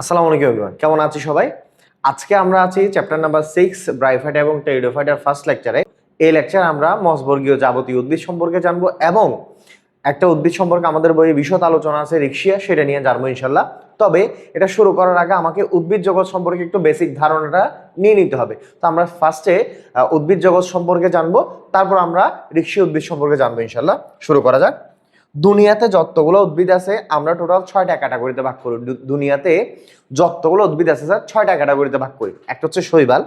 আসসালামু আলাইকুম এভরিওয়ান কেমন আছি সবাই? আজকে আমরা আছি চ্যাপ্টার নাম্বার সিক্স ব্রাইফাইট এবং টেরিডোফাইটার ফার্স্ট লেকচারে এই লেকচার আমরা মসবর্গীয় যাবতীয় উদ্ভিদ সম্পর্কে জানব এবং একটা উদ্ভিদ সম্পর্কে আমাদের বইয়ে বিশদ আলোচনা আছে রিক্সিয়া সেটা নিয়ে জানব ইনশাল্লাহ। তবে এটা শুরু করার আগে আমাকে উদ্ভিদ জগৎ সম্পর্কে একটু বেসিক ধারণাটা নিয়ে নিতে হবে। তো আমরা ফার্স্টে উদ্ভিদ জগৎ সম্পর্কে জানব, তারপর আমরা রিক্সি উদ্ভিদ সম্পর্কে জানব ইনশাল্লাহ। শুরু করা যাক। দুনিয়াতে যতগুলো উদ্ভিদ আছে, আমরা টোটাল ছয়টা ক্যাটাগরিতে ভাগ করি। দুনিয়াতে যতগুলো উদ্ভিদ আছে স্যার ছয়টা ক্যাটাগরিতে ভাগ করি। একটা হচ্ছে শৈবাল,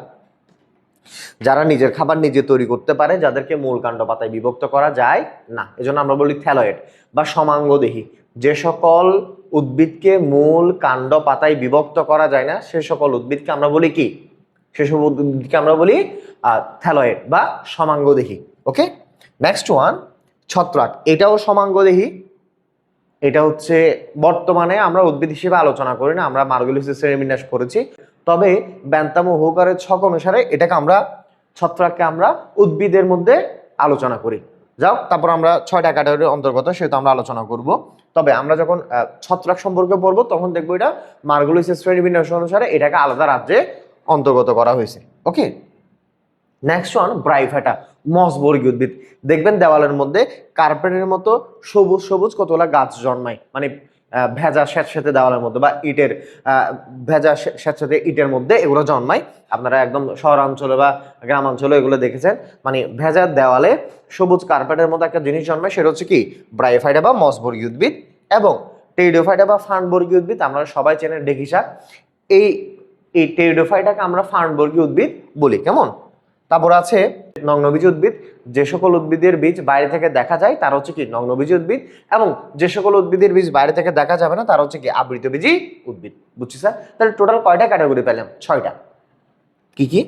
যারা নিজের খাবার নিজে তৈরি করতে পারে, যাদেরকে মূল কাণ্ড পাতায় বিভক্ত করা যায় না। এজন্য আমরা বলি থ্যালয়েড বা সমাঙ্গদেহী। যে সকল উদ্ভিদকে মূল কাণ্ড পাতায় বিভক্ত করা যায় না, সে সকল উদ্ভিদকে আমরা বলি কি? সেসব উদ্ভিদকে আমরা বলি থ্যালয়েড বা সমাঙ্গদেহী। ওকে নেক্সট ওয়ান ছত্রাক, এটাও সমাঙ্গদেহী এটা হচ্ছে বর্তমানে আমরা উদ্ভিদ হিসেবে আলোচনা করি না, আমরা মার্গলিসিস শ্রেণীবিন্যাস করেছি তবে ব্যান্তাম ও হুকারের ছক অনুসারে এটাকে আমরা, ছত্রাককে আমরা উদ্ভিদের মধ্যে আলোচনা করি। যাও, তারপর আমরা ছয়টা ক্যাটাগরির অন্তর্গত সেটা আমরা আলোচনা করব। তবে আমরা যখন ছত্রাক সম্পর্কে পড়ব, তখন দেখব এটা মার্গলিসিস শ্রেণীবিন্যাস অনুসারে এটাকে আলাদা রাজ্যে অন্তর্গত করা হয়েছে। ওকে নেক্সট ওয়ান ব্রাইফাটা মসবর্গীয় উদ্ভিদ। দেখবেন দেওয়ালের মধ্যে কার্পেটের মতো সবুজ সবুজ কতগুলা গাছ জন্মায়। মানে ভেজা স্যাঁতস্যাঁতে দেওয়ালের মধ্যে বা ইটের ভেজা স্যা- স্যাঁতস্যাঁতে ইটের মধ্যে এগুলো জন্মায়। আপনারা একদম শহরাঞ্চলে বা গ্রামাঞ্চলে এগুলো দেখেছেন। মানে ভেজা দেওয়ালে সবুজ কার্পেটের মতো একটা জিনিস জন্মায়, সেটা হচ্ছে কি? ব্রাইফাইটা বা মসবর্গীয় উদ্ভিদ এবং টেরিডোফাইটা বা ফান্ডবর্গীয় উদ্ভিদ আমরা সবাই চেনে ডেকিসা। এই এই টেরিডোফাইটাকে আমরা ফান্ডবর্গীয় উদ্ভিদ বলি। কেমন? তারপর আছে নগ্নবীজ উদ্ভিদ। যে সকল উদ্ভিদের বীজ বাইরে থেকে দেখা যায়, তার হচ্ছে কি নগ্নবীজ উদ্ভিদ এবং যে সকল উদ্ভিদের বীজ বাইরে থেকে দেখা যাবে না, তার হচ্ছে কি আবৃতবীজী উদ্ভিদ। বুঝছি স্যার? তাহলে টোটাল কয়টা ক্যাটাগরি পেলাম? ছয়টা। কি কি?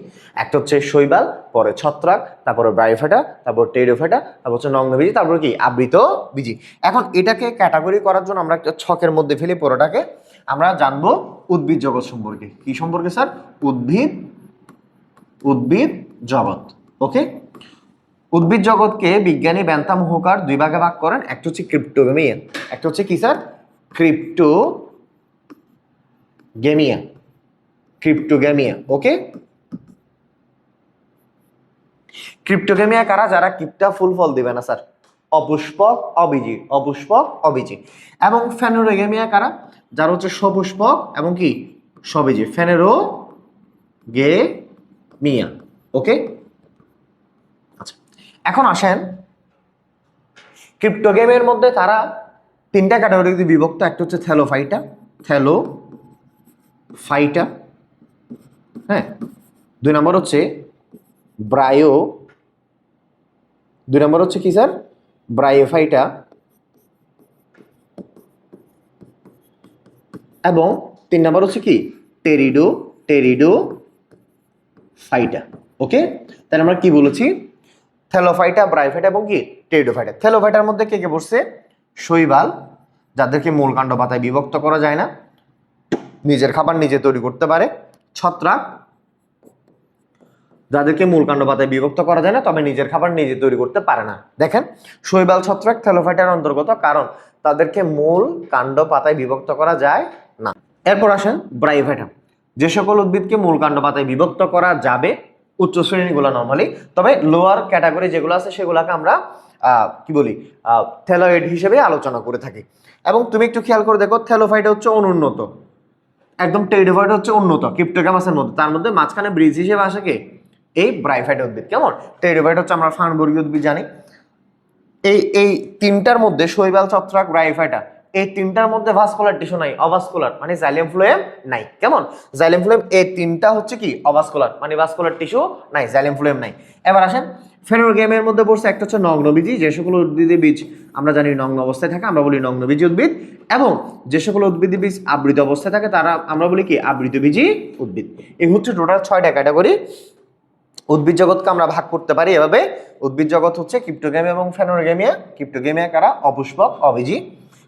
একটা হচ্ছে শৈবাল, পরে ছত্রাক, তারপরে ব্রাইফাটা তারপর টেরিফাটা তারপর হচ্ছে নগ্নবীজি, তারপর কি আবৃত বীজি এখন এটাকে ক্যাটাগরি করার জন্য আমরা একটা ছকের মধ্যে ফেলি পুরোটাকে। আমরা জানব উদ্ভিদ জগৎ সম্পর্কে। কি সম্পর্কে স্যার? উদ্ভিদ উদ্ভিদ জগৎ ওকে উদ্ভিদ জগৎকে বিজ্ঞানী ব্যান্তাম হুকার দুই ভাগে ভাগ করেন, একটা হচ্ছে ক্রিপ্টোগেমিয়া, একটা হচ্ছে কি স্যার? ক্রিপ্টো গেমিয়া ক্রিপ্টোগেমিয়া ওকে ক্রিপ্টোগেমিয়া কারা? যারা কিপটা ফুল ফল দিবে না স্যার? অপুষ্পক, অবিজি অপুষ্পক, অবিজি। এবং ফেনোরোগেমিয়া কারা? যারা হচ্ছে সপুষ্পক এবং কি? সবিজি। ফেনেরো গে মিয়া ওকে? আচ্ছা এখন আসেন। ক্রিপ্টো গেমের মধ্যে তারা তিনটা ক্যাটাগরিতে বিভক্ত। একটা হচ্ছে থ্যালো ফাইটা থ্যালো ফাইটা হ্যাঁ? দুই নম্বর হচ্ছে ব্রায়ো, দুই নম্বর হচ্ছে কি স্যার? ব্রায়োফাইটা এবং তিন নম্বর হচ্ছে কি? টেরিডো টেরিডো ফাইটা। ওকে? তাহলে আমরা কি বলেছি? থ্যালোফাইটা ব্রাইফাইটা এবং কি? টেরিডোফাইটা থ্যালোফাইটার মধ্যে কে কে বসছে? শৈবাল, যাদেরকে মূল কাণ্ড পাতায় বিভক্ত করা যায় না। নিজের খাবার নিজে তৈরি করতে পারে। ছত্রাক, যাদেরকে মূল কাণ্ড পাতায় বিভক্ত করা যায় না, তবে নিজের খাবার নিজে তৈরি করতে পারে না। দেখেন, শৈবাল, ছত্রাক থ্যালোফাইটার অন্তর্গত কারণ তাদেরকে মূল কাণ্ড পাতায় বিভক্ত করা যায় না। এরপর আসেন ব্রাইভেটা যে সকল উদ্ভিদকে মূল কাণ্ড পাতায় বিভক্ত করা যাবে উচ্চ শ্রেণীগুলো নর্মালি তবে লোয়ার ক্যাটাগরি যেগুলো আছে সেগুলোকে আমরা কি বলি থ্যালোয়েড হিসেবে আলোচনা করে থাকি। এবং তুমি একটু খেয়াল করে দেখো থ্যালোফাইটা হচ্ছে অনুন্নত। একদম টেরিডোফাইট হচ্ছে উন্নত ক্রিপ্টোগ্যামাসের মধ্যে। তার মধ্যে মাঝখানে ব্রিজ হিসেবে আসে কি? এই ব্রাইফাইট উদ্ভিদ। কেমন? টেরিডোফাইট হচ্ছে আমরা ফানবর্গীয় উদ্ভিদ জানি। এই এই তিনটার মধ্যে শৈবাল ছত্রাক ব্রাইফাইটা এই তিনটার মধ্যে ভাস্কুলার টিস্যু নাই অভাস্কুলার মানে জাইলেম ফ্লোয়েম নাই। কেমন? জাইলেম ফ্লোয়েম এই তিনটা হচ্ছে কি? অভাস্কুলার মানে ভাস্কুলার টিস্যু নাই জাইলেম ফ্লোয়েম নাই। এবার আসেন ফেনোরগেমের মধ্যে পড়ছে একটা হচ্ছে নগ্নবীজি, যে সকল উদ্ভিদের বীজ, আমরা জানি নগ্ন অবস্থায় থাকে, আমরা বলি নগ্নবীজি উদ্ভিদ, এবং যে সকল উদ্ভিদের বীজ আবৃত অবস্থায় থাকে, তারা, আমরা বলি কি? আবৃতবীজি উদ্ভিদ। এই হচ্ছে টোটাল ছয়টা ক্যাটাগরি উদ্ভিদ জগৎকে আমরা ভাগ করতে পারি এভাবে। উদ্ভিদ জগৎ হচ্ছে ক্রিপ্টোগেমিয়া এবং ফেনোরগেমিয়া ক্রিপ্টোগেমিয়া কারা অপুষ্পক অবিজি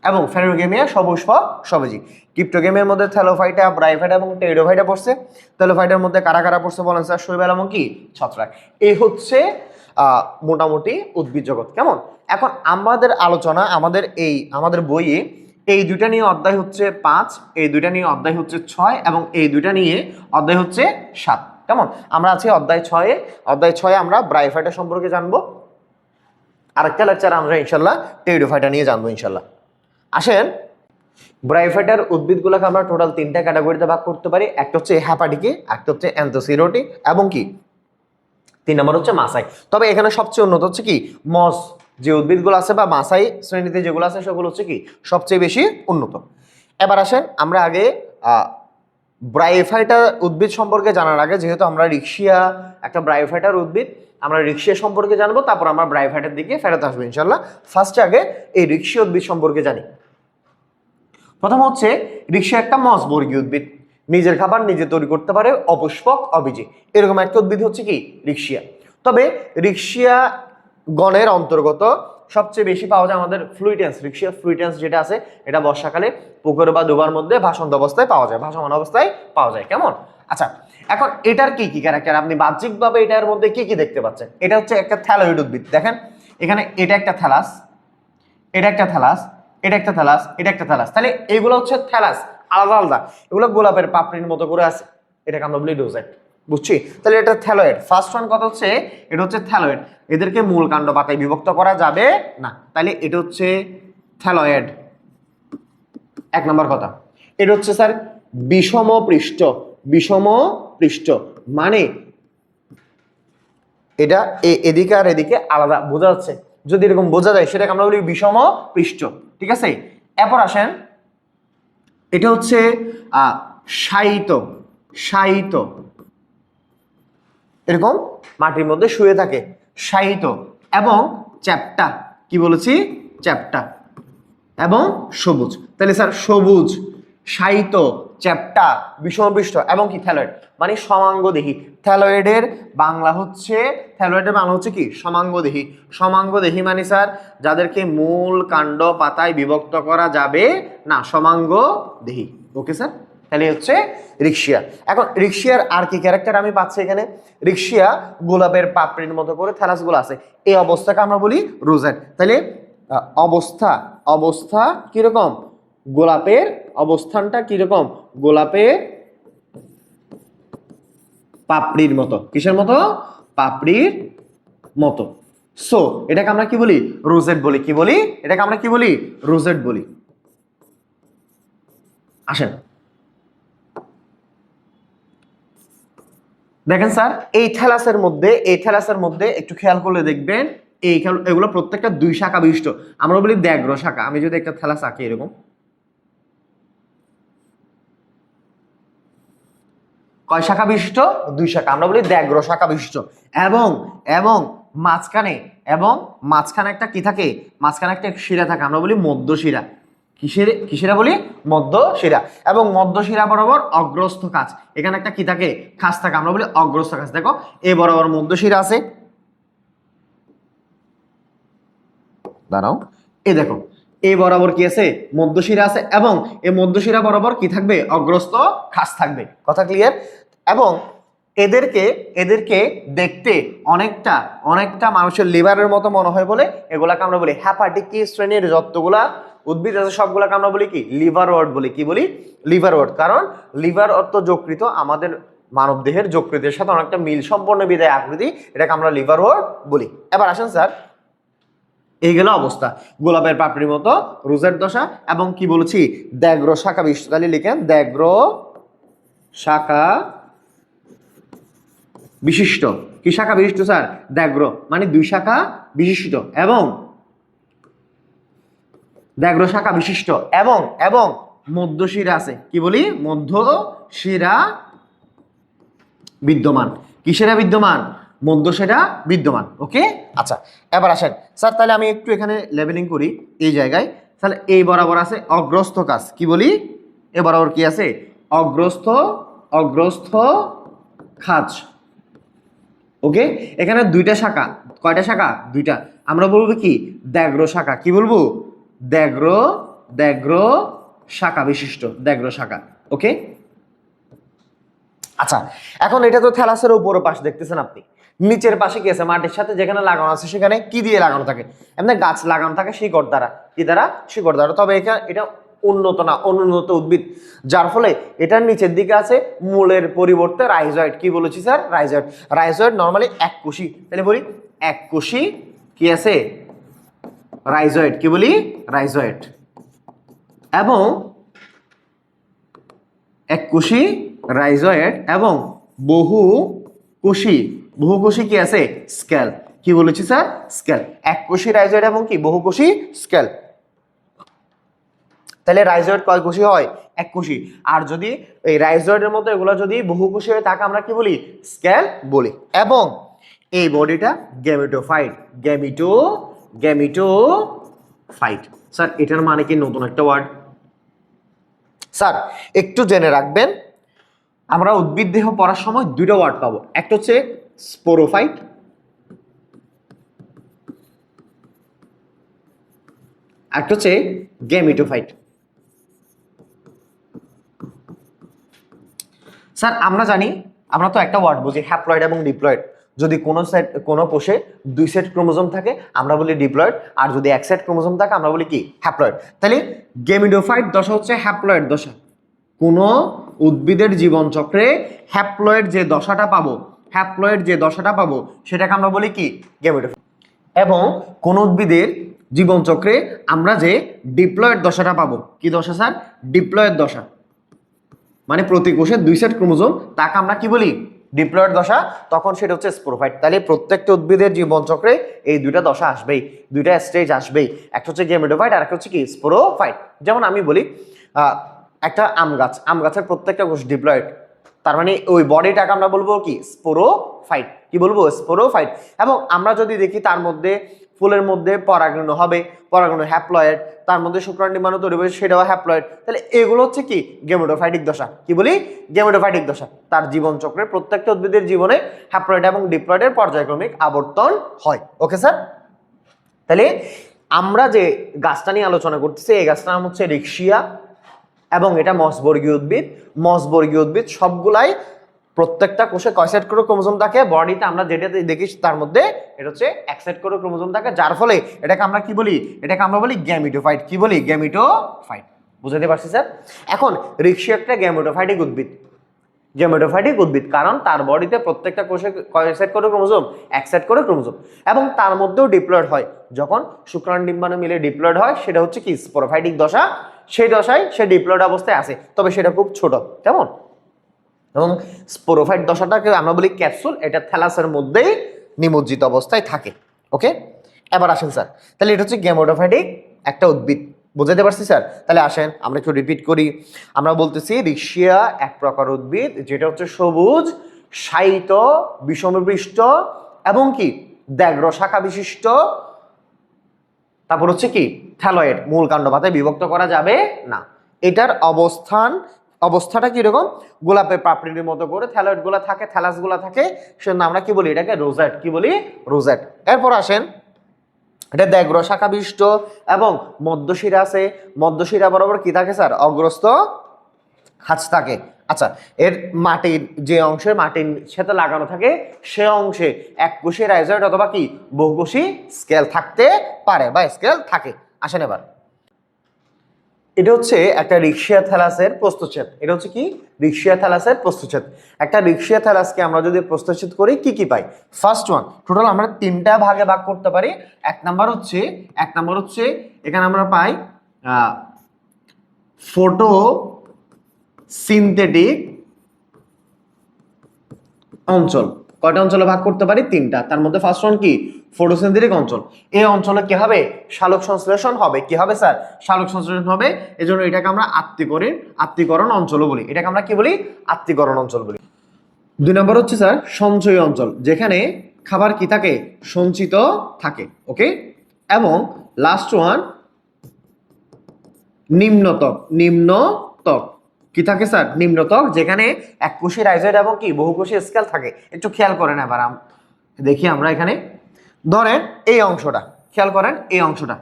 এবং ফেনোরগেমিয়া সপুষ্পক সবজি। ক্রিপ্টোগেমিয়ার মধ্যে থ্যালোফাইটা ব্রাইফাইটা এবং টেরিডোফাইটা পড়ছে। থ্যালোফাইটার মধ্যে কারা কারা পড়ছে বলেন স্যার? শৈবাল এবং কি? ছত্রাক। এই হচ্ছে মোটামুটি উদ্ভিদ জগৎ। কেমন? এখন আমাদের আলোচনা, আমাদের এই, আমাদের বইয়ে এই দুইটা নিয়ে অধ্যায় হচ্ছে পাঁচ, এই দুইটা নিয়ে অধ্যায় হচ্ছে ছয় এবং এই দুইটা নিয়ে অধ্যায় হচ্ছে সাত। কেমন? আমরা আছি অধ্যায় ছয়ে। অধ্যায় ছয়ে আমরা ব্রাইফাইটা সম্পর্কে জানব। আরেকটা লেকচার আমরা ইনশাল্লাহ টেরিডোফাইটা নিয়ে জানব ইনশাল্লাহ। আসেন। ব্রাইফাইটার উদ্ভিদগুলোকে আমরা টোটাল তিনটা ক্যাটাগরিতে ভাগ করতে পারি। একটা হচ্ছে হ্যাপাটিকে একটা হচ্ছে অ্যান্থোসিরোটি এবং কি? তিন নম্বর হচ্ছে মাসাই তবে এখানে সবচেয়ে উন্নত হচ্ছে কি? মস, যে উদ্ভিদগুলো আছে বা মাসাই শ্রেণীতে যেগুলো আছে, সেগুলো হচ্ছে কি? সবচেয়ে বেশি উন্নত। এবার আসেন আমরা আগে ব্রাইফাইটার উদ্ভিদ সম্পর্কে জানার আগে, যেহেতু আমরা রিক্সিয়া একটা ব্রাইফাইটার উদ্ভিদ আমরা রিক্সিয়া সম্পর্কে জানব, তারপর আমরা ব্রাইফাইটার দিকে ফেরত আসব ইনশাল্লাহ ফার্স্টে আগে এই রিক্সিয়া উদ্ভিদ সম্পর্কে জানি। প্রথম হচ্ছে রিক্সা একটা মসবর্গীয় উদ্ভিদ। নিজের খাবার নিজে তৈরি করতে পারে অপুষ্পক অবিজি এরকম একটা উদ্ভিদ হচ্ছে কি? রিক্সিয়া তবে রিক্সিয়া গণের অন্তর্গত সবচেয়ে বেশি পাওয়া যায় আমাদের ফ্লুইটেন্স রিক্সিয়া ফ্লুইটেন্স যেটা আছে, এটা বর্ষাকালে পুকুর বা ডোবার মধ্যে ভাসন্ত অবস্থায় পাওয়া যায়, ভাসমান অবস্থায় পাওয়া যায়। কেমন? আচ্ছা এখন এটার কি কি ক্যারেক্টার আপনি বাহ্যিকভাবে এটার মধ্যে কি কি দেখতে পাচ্ছেন? এটা হচ্ছে একটা থ্যালয়েড উদ্ভিদ। দেখেন, এখানে এটা একটা থ্যালাস এটা একটা থ্যালাস এটা একটা থ্যালাস এটা একটা থ্যালাস তাহলে এগুলো হচ্ছে থ্যালাস আলাদা আলাদা। এগুলো গোলাপের পাপড়ির মতো করে আছে। এটাকে আমরা বলি ডোজেট বুঝছি? তাহলে এটা থ্যালয়েড ফার্স্ট ওয়ান কথা হচ্ছে, এটা হচ্ছে থ্যালয়েড এদেরকে মূল কাণ্ড পাতায় বিভক্ত করা যাবে না। তাহলে এটা হচ্ছে থ্যালয়েড এক নম্বর কথা। এটা হচ্ছে স্যার বিষম পৃষ্ঠ। বিষম পৃষ্ঠ। মানে এটা এদিকে আর এদিকে আলাদা বোঝা যাচ্ছে। যদি এরকম বোঝা যায়, সেটাকে আমরা বলি বিষম পৃষ্ঠ। ঠিক আছে? এরপর আসেন, এটা হচ্ছে শায়িত শায়িত। এরকম মাটির মধ্যে শুয়ে থাকে। শায়িত এবং চ্যাপ্টা। কি বলেছি? চ্যাপ্টা। এবং সবুজ। তাহলে স্যার, সবুজ, শায়িত চ্যাপ্টা বিষমপৃষ্ঠ এবং কি? থ্যালয়েড মানে সমাঙ্গদেহী। থ্যালয়েডের বাংলা হচ্ছে থ্যালয়েডের বাংলা হচ্ছে কি? সমাঙ্গদেহী। সমাঙ্গদেহী মানে স্যার, যাদেরকে মূল কাণ্ড পাতায় বিভক্ত করা যাবে না, সমাঙ্গদেহী। ওকে স্যার তাহলে হচ্ছে রিক্সিয়া এখন রিক্সিয়ার আর কি ক্যারেক্টার আমি পাচ্ছি এখানে? রিক্সিয়া গোলাপের পাপড়ির মতো করে থ্যালাসগুলো আছে। এই অবস্থাকে আমরা বলি রোজেট। তাহলে অবস্থা অবস্থা কীরকম? গোলাপের অবস্থানটা কীরকম? গোলাপের পাপড়ির মতো। কিসের মতো? পাপড়ির মতো। সো এটাকে আমরা কি বলি? রোজেট বলি। কি বলি? এটাকে আমরা কি বলি? রোজেট বলি। আসেন। দেখেন স্যার, এই থ্যালাসের মধ্যে, এই থ্যালাসের মধ্যে একটু খেয়াল করলে দেখবেন, এই এগুলো প্রত্যেকটা দুই শাখা বিশিষ্ট। আমরা বলি দ্যাগ্র শাখা। আমি যদি একটা থ্যালাস আঁকি এরকম। কয় শাখা বিশিষ্ট? দুই শাখা। আমরা বলি দ্যাগ্র শাখা বিশিষ্ট। এবং এবং মাঝখানে এবং মাঝখানে একটা কি থাকে? মাঝখানে একটা শিরা থাকে। আমরা বলি মধ্য শিরা। কিসের, কিসেরা বলি? মধ্য শিরা। এবং মধ্য শিরা বরাবর অগ্রস্থ কাজ এখানে একটা কি থাকে? খাস থাকে। আমরা বলি অগ্রস্থ কাজ দেখো, এ বরাবর মধ্য শিরা আছে। দাঁড়াও। এই দেখো এই বরাবর কি আছে? মধ্যশিরা আছে এবং এই মধ্যশিরা বরাবর কি থাকবে? অগ্রস্ত খাস থাকবে। কথা ক্লিয়ার এবং এদেরকে এদেরকে দেখতে অনেকটা অনেকটা মানুষের লিভারের মতো মনে হয় বলে এগুলাকে আমরা বলি হ্যাপাটিক শ্রেণির যতগুলা উদ্ভিদ আছে সবগুলাকে আমরা বলি কি? লিভার ওয়ার্ড বলি। কি বলি? লিভার ওয়ার্ড কারণ লিভার অর্থ যকৃত আমাদের মানব দেহের যকৃতের সাথে অনেকটা মিল সম্পন্ন বিদায় আকৃতি। এটাকে আমরা লিভার ওয়ার্ড বলি। এবার আসেন স্যার এই গেল অবস্থা। গোলাপের পাপড়ির মতো, রোজের দশা এবং কি বলেছি? দ্যাগ্র শাখা বিশিষ্ট তাহলে লিখেন দ্যাগ্র শাখা বিশিষ্ট। কি শাখা বিশিষ্ট, স্যার? দ্যাগ্র মানে দুই শাখা বিশিষ্ট এবং দ্যাগ্র শাখা বিশিষ্ট এবং এবং মধ্যশিরা আছে। কি বলি? মধ্য শিরা বিদ্যমান। কিসেরা বিদ্যমান? মধ্যসেরা বিদ্যমান ওকে আচ্ছা এবার আসেন। স্যার, তাহলে আমি একটু এখানে লেবেলিং করি এই জায়গায়। তাহলে এই বরাবর আছে অগ্রস্থ কাজ, কি বলি? এ বরাবর কি আছে? অগ্রস্থ অগ্রস্থ খাজ ওকে এখানে দুইটা শাখা, কয়টা শাখা? দুইটা। আমরা বলব কি? দ্যাগ্র শাখা। কি বলব? দ্যাগ্র দ্যাগ্র শাখা বিশিষ্ট দ্যাগ্র শাখা ওকে আচ্ছা এখন এটা তো থ্যালাসের উপরের পাশে দেখতেছেন আপনি। নিচের পাশে কি আছে? মাটির সাথে যেখানে লাগানো আছে সেখানে কি দিয়ে লাগানো থাকে? এমনি গাছ লাগানো থাকে শিকড় দ্বারা। কি দ্বারা? শিকড় দ্বারা। তবে এখানে এটা উন্নত না, অনুন্নত উদ্ভিদ। যার ফলে এটার নিচের দিকে আছে মূলের পরিবর্তে রাইজয়েড কি বলেছি স্যার? রাইজয়েড রাইজয়েড নর্মালি এক কোষী। তাহলে বলি এক কোষী কি আছে? রাইজয়েড কি বলি? রাইজয়েড এবং এক কোষী রাইজয়েড এবং বহু কোষী। বহু কোষী কি আছে? স্কেল। কি বলেছি, স্যার? স্কেল। এক কোষী রাইজয়েড এবং কি? বহুকোষী স্কেল। তাহলে রাইজয়েড কয় কোষী হয়? এক কোষী আর যদি এই রাইজয়েডের মতো এগুলো যদি বহুকোষী হয় তাকে আমরা কি বলি? স্কেল বলি। এবং এই বডিটা গ্যামিটোফাইট। গ্যামিটো, গ্যামিটোফাইট। স্যার, এটার মানে কি নতুন একটা ওয়ার্ড? স্যার, একটু জেনে রাখবেন, আমরা উদ্ভিদ দেহ পড়ার সময় দুটো ওয়ার্ড পাবো। একটা হচ্ছে স্পোরোফাইট একটা হচ্ছে গ্যামিটোফাইট স্যার আমরা জানি, আমরা তো একটা ওয়ার্ড বুঝি হ্যাপ্লয়েড এবং ডিপ্লয়েড যদি কোনো সেট কোনো কোষে দুই সেট ক্রোমোজোম থাকে, আমরা বলি ডিপ্লয়েড আর যদি এক সেট ক্রোমোজোম থাকে, আমরা বলি কি? হ্যাপ্লয়েড তাহলে গেমিডোফাইট দশা হচ্ছে হ্যাপ্লয়েড দশা। কোনো উদ্ভিদের জীবন চক্রে হ্যাপ্লয়েড যে দশাটা পাবো হ্যাপ্লয়েড যে দশাটা পাবো, সেটাকে আমরা বলি কি? গেমিডোফাইট এবং কোন উদ্ভিদের জীবন চক্রে আমরা যে ডিপ্লয়েড দশাটা পাবো, কি দশা স্যার? ডিপ্লয়েড দশা। মানে প্রতি কোষের দুই সেট ক্রোমোজোম, তাকে আমরা কি বলি? ডিপ্লয়েড দশা। তখন সেটা হচ্ছে স্পোরোফাইট তাহলে প্রত্যেকটা উদ্ভিদের জীবনচক্রে এই দুইটা দশা আসবেই, দুইটা স্টেজ আসবেই। একটা হচ্ছে গেমেটোফাইট আর একটা হচ্ছে কি? স্পোরোফাইট যেমন আমি বলি একটা আম গাছ আম গাছের প্রত্যেকটা কোষ ডিপ্লয়েড তার মানে ওই বডিটাকে আমরা বলব কি? স্পোরোফাইট কি বলব? স্পোরোফাইট এবং আমরা যদি দেখি তার মধ্যে ফুলের মধ্যে পরাগণ হবে পরাগণ হ্যাপ্লয়েড তার মধ্যে শুক্রাণু ডিম্বাণু তৈরি হবে, সেটাও হ্যাপ্লয়েড তাহলে এগুলো হচ্ছে কি? গেমেটোফাইটিক দশা। কি বলি? গেমেটোফাইটিক দশা। তার জীবন চক্রে প্রত্যেকটা উদ্ভিদের জীবনে হ্যাপ্লয়েড এবং ডিপ্লয়েডের পর্যায়ক্রমিক আবর্তন হয়। ওকে স্যার তাহলে আমরা যে গাছটা নিয়ে আলোচনা করতেছি, এই গাছটার নাম হচ্ছে রিক্সিয়া এবং এটা মসবর্গীয় উদ্ভিদ। মসবর্গীয় উদ্ভিদ সবগুলাই প্রত্যেকটা কোষে কয় করে ক্রোমোজোম থাকে? বডিতে আমরা যেটা দেখি তার মধ্যে এটা হচ্ছে এক সেট করে ক্রোমোজোম থাকে, যার ফলে এটাকে আমরা কি বলি? এটাকে আমরা বলি গ্যামিটোফাইট। কি বলি? গ্যামিটোফাইট। বুঝতে পারছি, স্যার? এখন, রিক্সি একটা গ্যামিটোফাইটিক উদ্ভিদ। গেমেটোফাইটিক উদ্ভিদ, কারণ তার বডিতে প্রত্যেকটা কোষে কয় করে ক্রোমোজোম? এক সেট করে ক্রোমোজোম। এবং তার মধ্যেও ডিপ্লয়েড হয়। যখন শুক্রাণু ডিম্বাণু মিলে ডিপ্লয়েড হয়, সেটা হচ্ছে কি? স্পোরোফাইটিক দশা। সেই দশায় সে ডিপ্লয়েড অবস্থায় আছে, তবে সেটা খুব ছোট, কেমন? এবং স্পোরোফাইট দশাটাকে আমরা বলি ক্যাপসুল এটা থ্যালাসের মধ্যেই নিমজ্জিত অবস্থায় থাকে ওকে এবার আসেন স্যার, তাহলে এটা হচ্ছে গেমোটোফাইটিক একটা উদ্ভিদ বুঝাতে পারছি স্যার? তাহলে আসেন, আমরা একটু রিপিট করি, আমরা বলতেছি রিক্সিয়া এক প্রকার উদ্ভিদ, যেটা হচ্ছে সবুজ সাইত বিষমপৃষ্ঠ এবং কি? দ্যাগ্র শাখা বিশিষ্ট তারপর হচ্ছে কি থ্যালয়েড মূল কাণ্ড পাতায় বিভক্ত করা যাবে না। এটার অবস্থান, অবস্থাটা কীরকম? গোলাপের পাপড়ির মতো করে থ্যালয়েডগুলা থাকে থ্যালাসগুলা থাকে, সেজন্য আমরা কি বলি এটাকে রোজেট কি বলি? রোজেট এরপর আসেন, এটা দ্যাগ্র শাখাবিষ্ট এবং মধ্যশিরা আছে। মধ্যশিরা বরাবর কি থাকে স্যার? অগ্রস্ত খাঁচ থাকে। আচ্ছা এর মাটির যে অংশে মাটির সাথে লাগানো থাকে, সে অংশে এক কোষী রাইজয়েড অথবা কি, বহুকোষী স্কেল থাকতে পারে বা স্কেল থাকে। আসেন এবার। এটা হচ্ছে একটা রিক্সিয়া থ্যালাসের প্রস্তুচ্ছেদ এটা হচ্ছে কি? রিক্সিয়া থ্যালাসের প্রস্তুচ্ছেদ একটা রিক্সিয়া থ্যালাসকে আমরা যদি প্রস্তুচ্ছেদ করি, কি কি পাই? ফার্স্ট ওয়ান টোটাল আমরা তিনটা ভাগে ভাগ করতে পারি। এক নাম্বার হচ্ছে, এক নাম্বার হচ্ছে, এখানে আমরা পাই ফটো সিনথেটিক অঞ্চল। কয়টা অঞ্চলে ভাগ করতে পারি? তিনটা। তার মধ্যে ফার্স্ট ওয়ান কি? ফটোসিনথেটিক অঞ্চল। এই অঞ্চলে কি হবে? শালক সংশ্লেষণ হবে। কি হবে, স্যার? শালক সংশ্লেষণ হবে। এজন্য এটাকে আমরা আত্মীকরণ আত্মীকরণ অঞ্চলও বলি। এটাকে আমরা কি বলি? আত্মীকরণ অঞ্চল বলি। দুই নম্বর হচ্ছে, স্যার, সঞ্চয় অঞ্চল, যেখানে খাবার কি থাকে? সঞ্চিত থাকে। ওকে এবং লাস্ট ওয়ান নিম্নতক। নিম্নতক। কি থাকে স্যার? নিম্নতক যেখানে এক কোষী রাইজয়েড এবং কি বহু বহুকোষী স্কেল থাকে। একটু খেয়াল করেন এবার দেখি আমরা এখানে। ধরেন এই অংশটা, খেয়াল করেন এই অংশটা।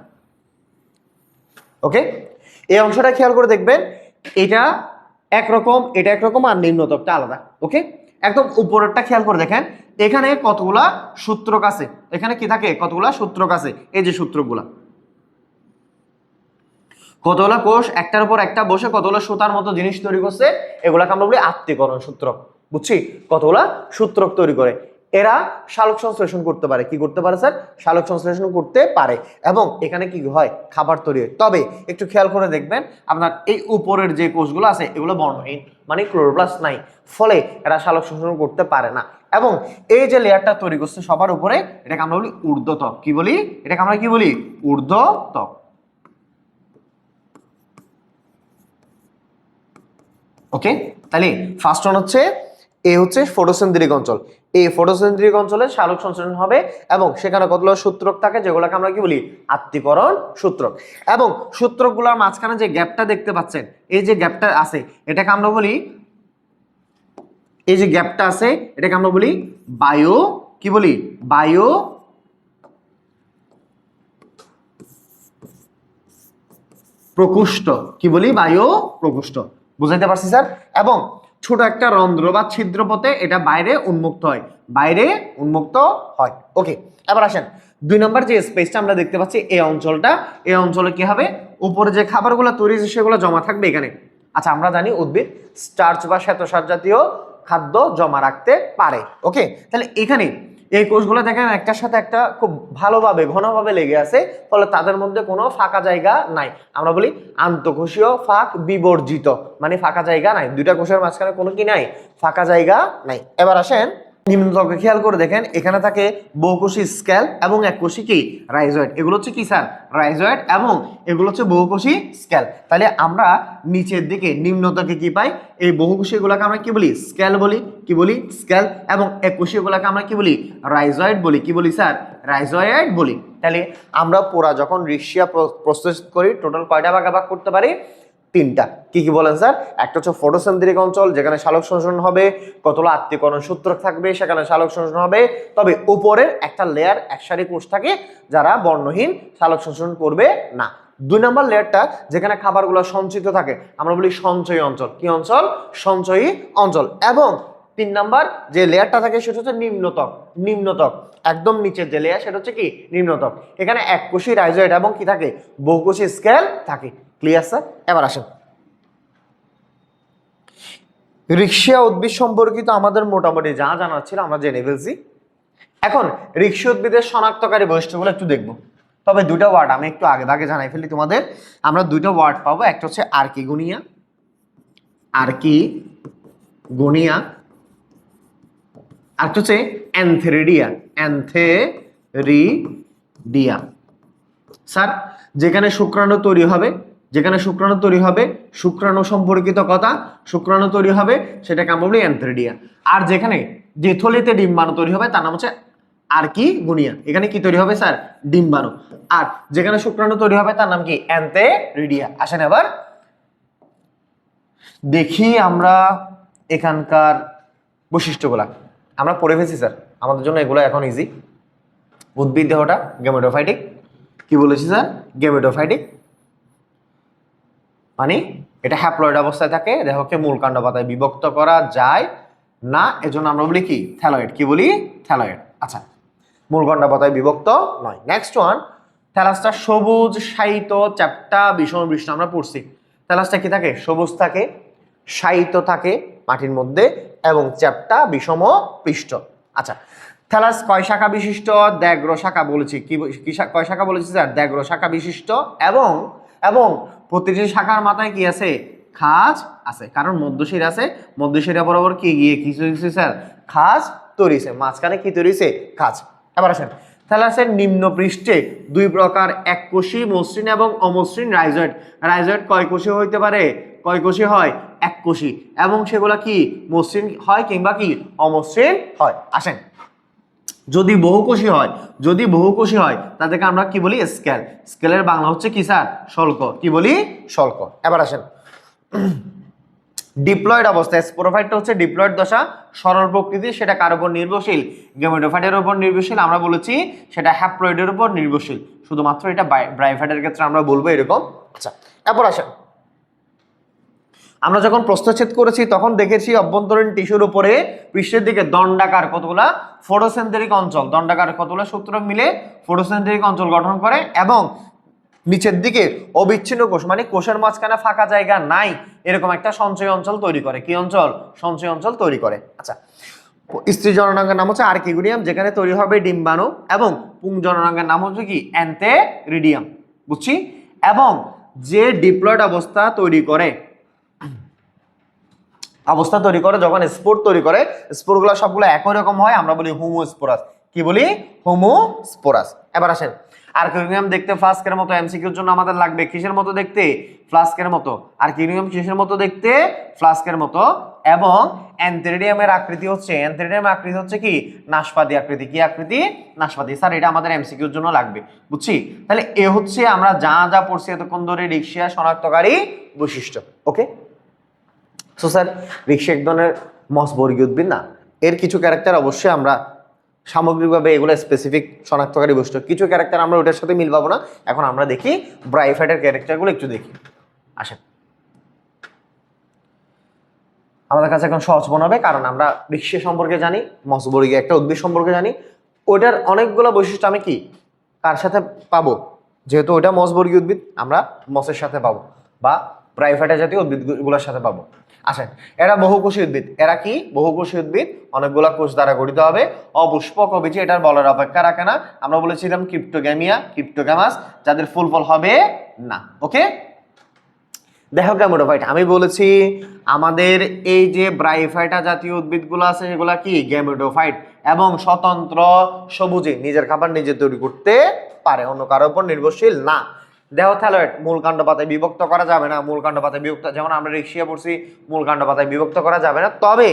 ওকে? এই অংশটা খেয়াল করে দেখবেন, এটা একরকম এটা একরকম আর নিম্নতকটা আলাদা। ওকে? একদম উপরেরটা খেয়াল করে দেখেন, এখানে কতগুলা সূত্রক আছে? এখানে কি থাকে? কতগুলা সূত্রক আছে? এই যে সূত্রগুলা কতগুলা কোষ, একটার উপর একটা বসে কতগুলো সুতার মতো জিনিস তৈরি করছে, এগুলাকে আমরা বলি আত্মীকরণ সূত্রক বুঝছি? কতগুলা সূত্রক তৈরি করে। এরা সালোক সংশ্লেষণ করতে পারে। কি করতে পারে, স্যার? সালোক সংশ্লেষণ করতে পারে। এবং এখানে কি হয়? খাবার তৈরি হয়। তবে একটু খেয়াল করে দেখবেন, আপনার এই উপরের যে কোষগুলো আছে, এগুলো বর্ণহীন মানে ক্লোরোপ্লাস্ট নাই। ফলে এরা সালোক সংশ্লেষণ করতে পারে না। এবং এই যে লেয়ারটা তৈরি করছে সবার উপরে, এটাকে আমরা বলি ঊর্ধ্বতক। কি বলি? এটাকে আমরা কি বলি? ঊর্ধ্বতক। ওকে তাহলে ফার্স্ট ওয়ান হচ্ছে এ হচ্ছে ফটোসেন্দ্রিক অঞ্চল। এই ফটোসেন্দ্রিক অঞ্চলে সালোক সংশ্লেষণ হবে এবং সেখানে কতগুলো সূত্রক থাকে, যেগুলোকে আমরা কি বলি? আত্মীকরণ সূত্রক। এবং সূত্রকগুলোর মাঝখানে যে গ্যাপটা দেখতে পাচ্ছেন, এই যে গ্যাপটা আছে, এটাকে আমরা বলি, এই যে গ্যাপটা আছে, এটাকে আমরা বলি বায়ো, কি বলি? বায়ো প্রকোষ্ঠ। কি বলি? বায়ু প্রকুষ্ট বুঝাইতে পারছি, স্যার? এবং ছোট একটা রন্ধ্র বা ছিদ্র পথে এটা বাইরে উন্মুক্ত হয়। বাইরে উন্মুক্ত হয়। ওকে, এবার আসেন। দুই নম্বর যে স্পেসটা আমরা দেখতে পাচ্ছি, এই অঞ্চলটা, এই অঞ্চলে কি হবে? উপরে যে খাবারগুলো তৈরি হয়েছে, সেগুলো জমা থাকবে এখানে। আচ্ছা আমরা জানি উদ্ভিদ স্টার্চ বা শ্বেতসার জাতীয় খাদ্য জমা রাখতে পারে। ওকে, তাহলে এখানে এই কোষগুলো দেখেন, একটার সাথে একটা খুব ভালোভাবে, ঘনভাবে লেগে আছে, ফলে তাদের মধ্যে কোনো ফাঁকা জায়গা নাই। আমরা বলি আন্তঃকোষীয় ফাঁক বিবর্জিত। মানে ফাঁকা জায়গা নাই। দুইটা কোষের মাঝখানে কোনো কি নাই? ফাঁকা জায়গা নাই। এবার আসেন নিম্নতকে খেয়াল করে দেখেন, এখানে থাকে বহুকোষী স্ক্যাল এবং এককোষী কি? রাইজয়েড। এগুলো হচ্ছে কি স্যার? রাইজয়েড এবং এগুলো হচ্ছে বহুকোষী স্ক্যাল তাহলে আমরা নিচের দিকে নিম্নতকে কি পাই? এই বহুকোষী এগুলোকে আমরা কি বলি? স্ক্যাল বলি। কি বলি? স্ক্যাল এবং এককোষী এগুলোকে আমরা কি বলি? রাইজয়েড বলি। কি বলি স্যার? রাইজয়েড বলি। তাহলে আমরা পুরা যখন রিক্সিয়া প্রস্তুত করি, টোটাল কয়টা ভাগে ভাগ করতে পারি? তিনটা। কি কি বলেন স্যার? একটা হচ্ছে ফটোসেন্দ্রিক অঞ্চল, যেখানে শালক সংশোধন হবে, কতগুলো আত্মীকরণ সূত্র থাকবে, সেখানে শালক সংশোধন হবে। তবে উপরের একটা লেয়ার একসারি কোষ থাকে, যারা বর্ণহীন শালক সংশোধন করবে না। দুই নম্বর লেয়ারটা যেখানে খাবারগুলো সঞ্চিত থাকে, আমরা বলি সঞ্চয়ী অঞ্চল। কি অঞ্চল? সঞ্চয়ী অঞ্চল। এবং তিন নাম্বার যে লেয়ারটা থাকে সেটা হচ্ছে নিম্নতক নিম্নতক, একদম নিচের যে লেয়ার সেটা হচ্ছে কি? নিম্নতক। এখানে এক কোষী রাইজয়েড এবং কি থাকে? বহুকোষী স্কেল থাকে। ক্লিয়ার স্যার এবার আসেন। রিক্সা উদ্ভিদ সম্পর্কিত আমাদের মোটামুটি যা জানা ছিল আমরা জেনে ফেলছি। এখন রিক্সা উদ্ভিদের শনাক্তকারী বৈশিষ্ট্যগুলো একটু দেখব। তবে দুটো ওয়ার্ড আমি একটু আগে আগে জানাই ফেলি তোমাদের। আমরা দুটো ওয়ার্ড পাবো, একটা হচ্ছে আর্কিগুনিয়া আর্কি গুনিয়া আরেকটা হচ্ছে অ্যান্থেরিডিয়া। অ্যান্থেরিডিয়া। স্যার, যেখানে শুক্রাণু তৈরি হবে, যেখানে শুক্রাণু তৈরি হবে, শুক্রাণু সম্পর্কিত কথা, শুক্রাণু তৈরি হবে, সেটাকে আমরা বলি অ্যান্থেরিডিয়া। আর যেখানে যে থলিতে ডিম্বাণু তৈরি হবে, তার নাম হচ্ছে আর কি গুনিয়া এখানে কি তৈরি হবে, স্যার? ডিম্বাণু। আর যেখানে শুক্রাণু তৈরি হবে, তার নাম কি? অ্যান্থেরিডিয়া। আসেন এবার। দেখি আমরা এখানকার বৈশিষ্ট্যগুলা। আমরা পড়ে ফেলছি, স্যার। আমাদের জন্য এগুলো এখন ইজি উদ্ভিদ দেহটা গেমেটোফাইটিক কি বলেছি, স্যার? গেমেটোফাইটিক মানে এটা হ্যাপ্লয়েড অবস্থায় থাকে, দেহকে মূল কাণ্ড পাতায় বিভক্ত করা যায় না, এজন্য আমরা বলি কি? থ্যালয়েড কি বলি? থ্যালয়েড আচ্ছা মূল কাণ্ড পাতায় বিভক্ত নয়। নেক্সট ওয়ান থ্যালাসটা সবুজ সাহিত্য চ্যাপ্টা বিষম বৃষ্ণ আমরা পড়ছি। থ্যালাসটা কি থাকে? সবুজ থাকে সাহিত্য থাকে, মাটির মধ্যে এবং চ্যাপ্টা বিষম পৃষ্ঠ। আচ্ছা থ্যালাস কয় শাখা বিশিষ্ট? দ্যাগ্র শাখা বলেছি। কি কয় শাখা বলেছি স্যার? দ্যাগ্র শাখা বিশিষ্ট এবং এবং প্রতিটি শাখার মাথায় কি আছে? খাজ আছে। কারণ মধ্যশির আছে। মধ্যশিরা বরাবর কি? গিয়ে কি তৈরিছে স্যার? খাজ তৈরিছে। মাঝখানে কি তৈরিছে? খাজ এবার আসেন। থ্যালাসের নিম্ন পৃষ্ঠে দুই প্রকার এককোষী মসৃণ এবং অমসৃণ রাইজয়েড। রাইজয়েড কয় কোষী হইতে পারে? কয় কোষী হয়? এক কোষী। এবং সেগুলা কি মসৃণ হয় কিংবা কি অমসৃণ হয়? আসেন। যদি বহুকোষী হয়, যদি বহুকোষী হয়, তাদেরকে আমরা কি বলি? স্কেল। স্কেলের বাংলা হচ্ছে কি স্যার? শল্ক কি বলি? শল্ক এবার আসেন। ডিপ্লয়েড অবস্থা স্পোরোফাইটটা হচ্ছে ডিপ্লয়েড দশা, সরল প্রকৃতি, সেটা কার উপর নির্ভরশীল? গেমেটোফাইটের উপর নির্ভরশীল, আমরা বলেছি সেটা হ্যাপ্লয়েডের উপর নির্ভরশীল। শুধুমাত্র এটা ব্রাইফাইটের ক্ষেত্রে আমরা বলব এরকম। আচ্ছা এরপর আসেন। আমরা যখন প্রস্থচ্ছেদ করেছি, তখন দেখেছি অভ্যন্তরীণ টিস্যুর উপরে পৃষ্ঠের দিকে দণ্ডাকার কতগুলা? ফটোসেন্টারিক অঞ্চল। দণ্ডাকার কতগুলা সূত্র মিলে ফটোসেন্টারিক অঞ্চল গঠন করে এবং নিচের দিকে অবিচ্ছিন্ন কোষ মানে কোষের মাঝখানে ফাঁকা জায়গা নাই, এরকম একটা সঞ্চয় অঞ্চল তৈরি করে। কি অঞ্চল? সঞ্চয় অঞ্চল তৈরি করে। আচ্ছা স্ত্রী জননাঙ্গের নাম হচ্ছে আর্কিগুনিয়াম, যেখানে তৈরি হবে ডিম্বাণু এবং পুং জননাঙ্গের নাম হচ্ছে কি? অ্যান্থেরিডিয়াম। বুঝছি? এবং যে ডিপ্লয়েড অবস্থা তৈরি করে অবস্থা তৈরি করে, যখন স্পোর তৈরি করে স্পোরগুলো সবগুলো একই রকম হয়, আমরা বলি হোমোস্পোরাস কি বলি? হোমোস্পোরাস এবার আসেন। আর্কিউনিয়াম দেখতে ফ্লাস্কের মতো এমসিকিউর জন্য আমাদের লাগবে কিসের মতো দেখতে? ফ্লাস্কের মতো। আর আর্কিউনিয়াম কিসের মতো দেখতে? ফ্লাস্কের মতো। এবং অ্যান্থেরিডিয়ামের আকৃতি হচ্ছে অ্যান্থেরিডিয়ামের আকৃতি হচ্ছে কি? নাশপাতি আকৃতি। কি আকৃতি? নাশপাতি। স্যার, এটা আমাদের এমসিকিউর জন্য লাগবে। বুঝছি? তাহলে এ হচ্ছে আমরা যা যা পড়ছি এতক্ষণ ধরে রিক্সিয়া শনাক্তকারী বৈশিষ্ট্য। ওকে? সো স্যার রিক্সা এক ধরনের মসবর্গীয় উদ্ভিদ না এর কিছু ক্যারেক্টার অবশ্যই আমরা সামগ্রিকভাবে এগুলো স্পেসিফিক শনাক্তকারী বৈশিষ্ট্য, কিছু ক্যারেক্টার আমরা ওটার সাথে মিল পাবো না। এখন আমরা দেখি ব্রাইফাইটের ক্যারেক্টারগুলো একটু দেখি। আসেন। আমাদের কাছে এখন সহজ মনে হবে, কারণ আমরা রিক্সা সম্পর্কে জানি মসবর্গীয় একটা উদ্ভিদ সম্পর্কে জানি। ওটার অনেকগুলো বৈশিষ্ট্য আমি কি? কার সাথে পাবো? যেহেতু ওটা মসবর্গীয় উদ্ভিদ, আমরা মসের সাথে পাবো, বা প্রাইভেটা জাতীয় উদ্ভিদগুলোর সাথে পাবো। আসেন, এরা বহুকোষী উদ্ভিদ। এরা কি? বহুকোষী উদ্ভিদ, অনেকগুলা কোষ দ্বারা গঠিত হবে। অপুষ্পক অবিচি এটার বলার অপেক্ষা রাখে না। আমরা বলেছিলাম ক্রিপ্টোগ্যামিয়া, ক্রিপ্টোগ্যামাস, যাদের ফুল ফল হবে না, ওকে? দেখো গ্যামেটোফাইট আমি বলেছি আমাদের এই যে ব্রাইফাইটা জাতীয় উদ্ভিদগুলো আছে, সেগুলা কি? গ্যামেটোফাইট এবং স্বতন্ত্র সবুজে নিজের খাবার নিজে তৈরি করতে পারে, অন্য কারোর উপর নির্ভরশীল না। দেহ থ্যালয়েড মূল কাণ্ড পাতায় বিভক্ত করা যাবে না। মূল কাণ্ড পাতায় বিভক্ত, যেমন আমরা রিক্সিয়া পড়ছি, মূল কাণ্ড পাতায় বিভক্ত করা যাবে না। তবে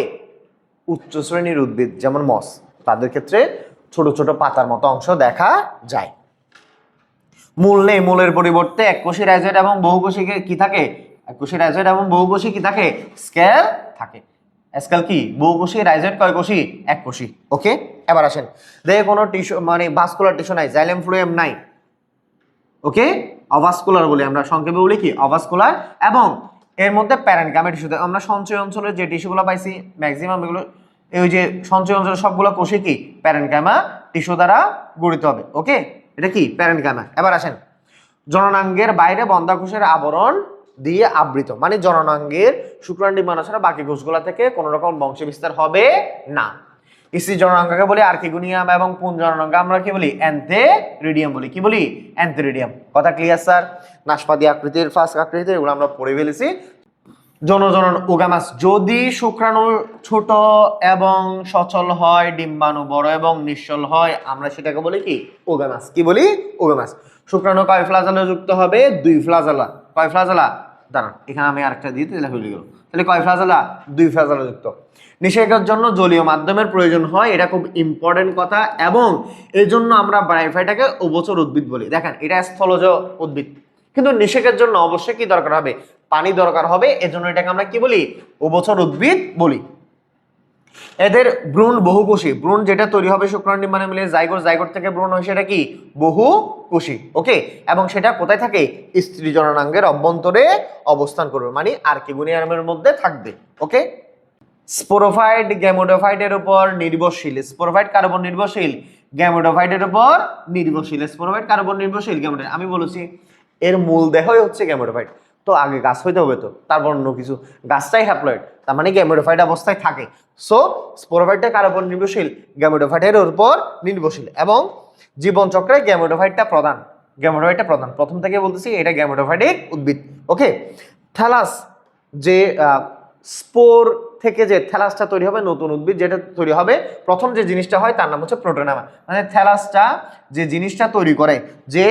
উচ্চ শ্রেণির উদ্ভিদ, যেমন মস, তাদের ক্ষেত্রে ছোট ছোট পাতার মতো অংশ দেখা যায়। মূল নেই, মূলের পরিবর্তে এককোষী রাইজয়েড এবং বহুকোষী কি থাকে? এককোষী রাইজয়েড এবং বহুকোষী কি থাকে? স্কেল থাকে। স্কেল কি? বহুকোষী রাইজয়েড এক কোষী ওকে, এবার আসেন। দেখে কোনো টিস্যু মানে ভাস্কুলার টিস্যু নাই জাইলেম ফ্লুয়েম নাই। ওকে? অভাস্কুলার বলি, আমরা সংক্ষেপে বলি কি? অভাস্কুলার এবং এর মধ্যে প্যারেনকামে টিস্যু আমরা সঞ্চয় অঞ্চলের যে টিস্যুগুলো পাইছি ম্যাক্সিমাম এগুলো, এই যে সঞ্চয় অঞ্চলের সবগুলো কোষে কি? প্যারেনকামা টিস্যু দ্বারা গঠিত হবে ওকে এটা কি? প্যারেনকামা এবার আসেন। জননাঙ্গের বাইরে বন্ধাকোষের আবরণ দিয়ে আবৃত মানে জননাঙ্গের শুক্রাণু ছাড়া বাকি কোষগুলা থেকে কোনো রকম বংশ বিস্তার হবে না। ইসি জননাঙ্গকে বলি? আর্কিগুনিয়াম এবং পুন জননাঙ্গ আমরা কি বলি? অ্যান্থেরিডিয়াম বলি। কি বলি? অ্যান্থেরিডিয়াম কথা ক্লিয়ার স্যার নাশপাতি আকৃতির ফার্স্ট আকৃতির, এগুলো আমরা পড়ে ফেলেছি। জনজনন ওগামাস যদি শুক্রাণু ছোট এবং সচল হয়, ডিম্বাণু বড় এবং নিশ্চল হয়, আমরা সেটাকে বলি কি? ওগামাস কি বলি? ওগামাস শুক্রাণু কয় ফ্লাজালা যুক্ত হবে? দুই ফ্লাজালা। কয় ফ্লাজালা? দাঁড়ান, এখানে আমি আরেকটা দিয়ে দিলে হয়ে গেল। তাহলে কয় ফ্লাজালা? দুই ফ্লাজালা যুক্ত। নিষেকের জন্য জলীয় মাধ্যমের প্রয়োজন হয়, এটা খুব ইম্পর্টেন্ট কথা এবং এই জন্য আমরা ব্রাইফাইটাকে উভচর উদ্ভিদ বলি। দেখেন, এটা স্থলজ উদ্ভিদ। কিন্তু নিষেকের জন্য অবশ্যই কি দরকার হবে? পানি দরকার হবে, এজন্য এটাকে আমরা কি বলি? উভচর উদ্ভিদ বলি। এদের ভ্রূণ বহুকোষী। ভ্রূণ যেটা তৈরি হবে শুক্রাণু মানে মিলে জাইগোট জাইগোট থেকে ভ্রূণ হয় সেটা কি? বহুকোষী, ওকে? এবং সেটা কোথায় থাকে? স্ত্রী জননাঙ্গের অভ্যন্তরে অবস্থান করবে মানে আর্কিগুনিয়ামের মধ্যে থাকবে, ওকে? স্পোরোফাইট গ্যামোডোফাইটের উপর নির্ভরশীল। স্পোরোফাইট কার্বন নির্ভরশীল? গ্যামোডোফাইটের উপর নির্ভরশীল। স্পোরোফাইট কার্বন নির্ভরশীল? গ্যামোডো আমি বলেছি, এর মূল দেহই হচ্ছে গ্যামোডোফাইট। তো আগে গাছ হইতে হবে তো, তারপর অন্য কিছু। গাছটাই হ্যাপ্লয়েড, তার মানে গ্যামোডোফাইট অবস্থায় থাকে। সো স্পোরোফাইটটা কার উপর নির্ভরশীল? গ্যামোডোফাইটের উপর নির্ভরশীল। এবং জীবনচক্রে গ্যামোডোফাইটটা প্রধান। গ্যামোডোফাইটটা প্রধান। প্রথম থেকে বলতেছি, এটা গ্যামোডোফাইটিক উদ্ভিদ। ওকে থ্যালাস যে স্পোর থেকে যে থ্যালাসটা তৈরি হবে, নতুন উদ্ভিদ যেটা তৈরি হবে, প্রথম যে জিনিসটা হয় তার নাম হচ্ছে প্রোটোনামা। মানে থ্যালাসটা যে জিনিসটা তৈরি করে, যে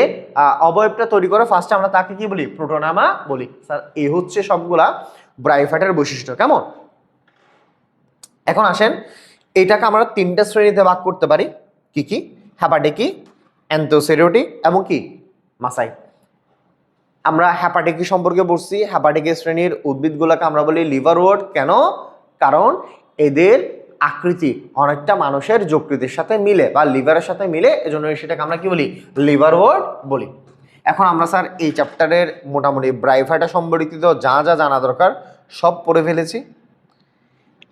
অবয়বটা তৈরি করে ফার্স্টে আমরা তাকে কি বলি? প্রোটোনামা বলি। স্যার, এ হচ্ছে সবগুলা ব্রাইফাইটের বৈশিষ্ট্য, কেমন? এখন আসেন, এটাকে আমরা তিনটা শ্রেণীতে ভাগ করতে পারি। কি কি? হ্যাপাটিকি অ্যান্থোসেরিওটি এবং কি? মাসাই। আমরা হ্যাপাটিকি সম্পর্কে বলছি হ্যাপাটিকি শ্রেণির উদ্ভিদগুলোকে আমরা বলি লিভার ওয়ার্ড কেন? কারণ এদের আকৃতি অনেকটা মানুষের যকৃতির সাথে মিলে বা লিভারের সাথে মিলে, এজন্য সেটাকে আমরা কি বলি? লিভার ওয়ার্ড বলি। এখন আমরা স্যার এই চ্যাপ্টারের মোটামুটি ব্রাইফাইটা সম্পর্কিত যা যা জানা দরকার সব পড়ে ফেলেছি।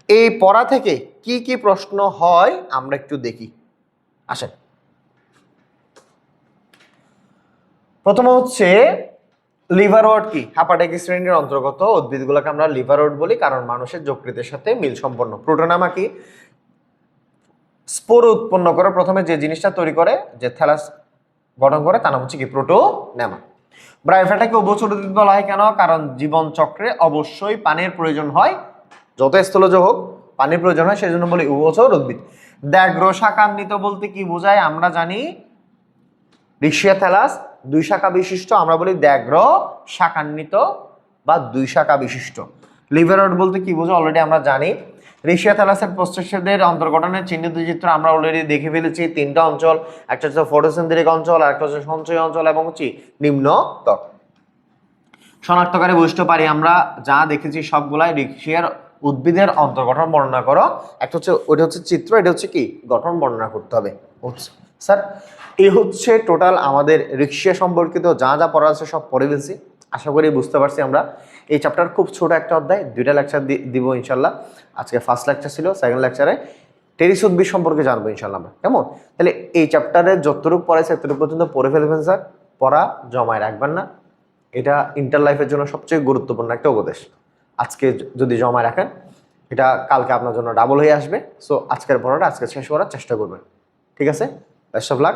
এই পড়া থেকে কি কি প্রশ্ন হয় আমরা একটু দেখি। আসেন। প্রথমে হচ্ছে লিভারওয়ার্ড কি? হাপাটাইক শ্রেণির অন্তর্গত উদ্ভিদগুলোকে আমরা লিভারওয়ার্ড বলি কারণ মানুষের যকৃতের সাথে মিল সম্পন্ন প্রোটোনামা কি? স্পোর উৎপন্ন করে প্রথমে যে জিনিসটা তৈরি করে, যে থ্যালাস গঠন করে, তার নাম হচ্ছে কি? প্রোটোনেমা ব্রায়োফাইটাকে উভচর উদ্ভিদ বলা হয় কেন? কারণ জীবন চক্রে অবশ্যই পানির প্রয়োজন হয়, যত স্থলজ হোক, পানির প্রয়োজন হয়, সেজন্য বলি উভচর উদ্ভিদ। ব্যাঘ্র শাখান্বিত বলতে কি বোঝায়? আমরা জানি ঋষিয়া থ্যালাস দুই শাখা বিশিষ্ট, আমরা বলি ব্যাঘ্র শাখান্বিত বা দুই শাখা বিশিষ্ট। লিভারওড বলতে কি বোঝো? অলরেডি আমরা জানি। রেশিয়া থ্যালাসের প্রস্তেশ্বদের অন্তর্গঠনের চিহ্নিত চিত্র আমরা অলরেডি দেখে ফেলেছি। তিনটা অঞ্চল, একটা হচ্ছে ফটোসেন্দ্রিক অঞ্চল একটা হচ্ছে সঞ্চয় অঞ্চল এবং হচ্ছে নিম্ন ত্বক শনাক্তকারী বৈশিষ্ট্য পারি আমরা, যা দেখেছি সবগুলাই রিক্সিয়ার উদ্ভিদের অন্তর্গঠন বর্ণনা করো। একটা হচ্ছে, ওইটা হচ্ছে চিত্র, এটা হচ্ছে কি? গঠন বর্ণনা করতে হবে। স্যার এই হচ্ছে টোটাল আমাদের রিক্সিয়া সম্পর্কিত যা যা পড়া আছে সব পড়ে ফেলছি। আশা করি বুঝতে পারছি আমরা। এই চ্যাপ্টার খুব ছোট একটা অধ্যায়, দুইটা লেকচার দিব ইনশাল্লাহ আজকে ফার্স্ট লেকচার ছিল সেকেন্ড লেকচারে টেরিস উদ্ভিদ সম্পর্কে জানব ইনশাল্লাহ আমরা। কেমন? তাহলে এই চ্যাপ্টারে যতটুকু পড়াইছে এতটুকু পর্যন্ত পড়ে ফেলবেন, স্যার। পড়া জমায় রাখবেন না। এটা ইন্টার লাইফের জন্য সবচেয়ে গুরুত্বপূর্ণ একটা উপদেশ। আজকে যদি জমা রাখেন, এটা কালকে আপনার জন্য ডাবল হয়ে আসবে। সো আজকের পড়াটা আজকে শেষ করার চেষ্টা করবেন। ঠিক আছে? Best of luck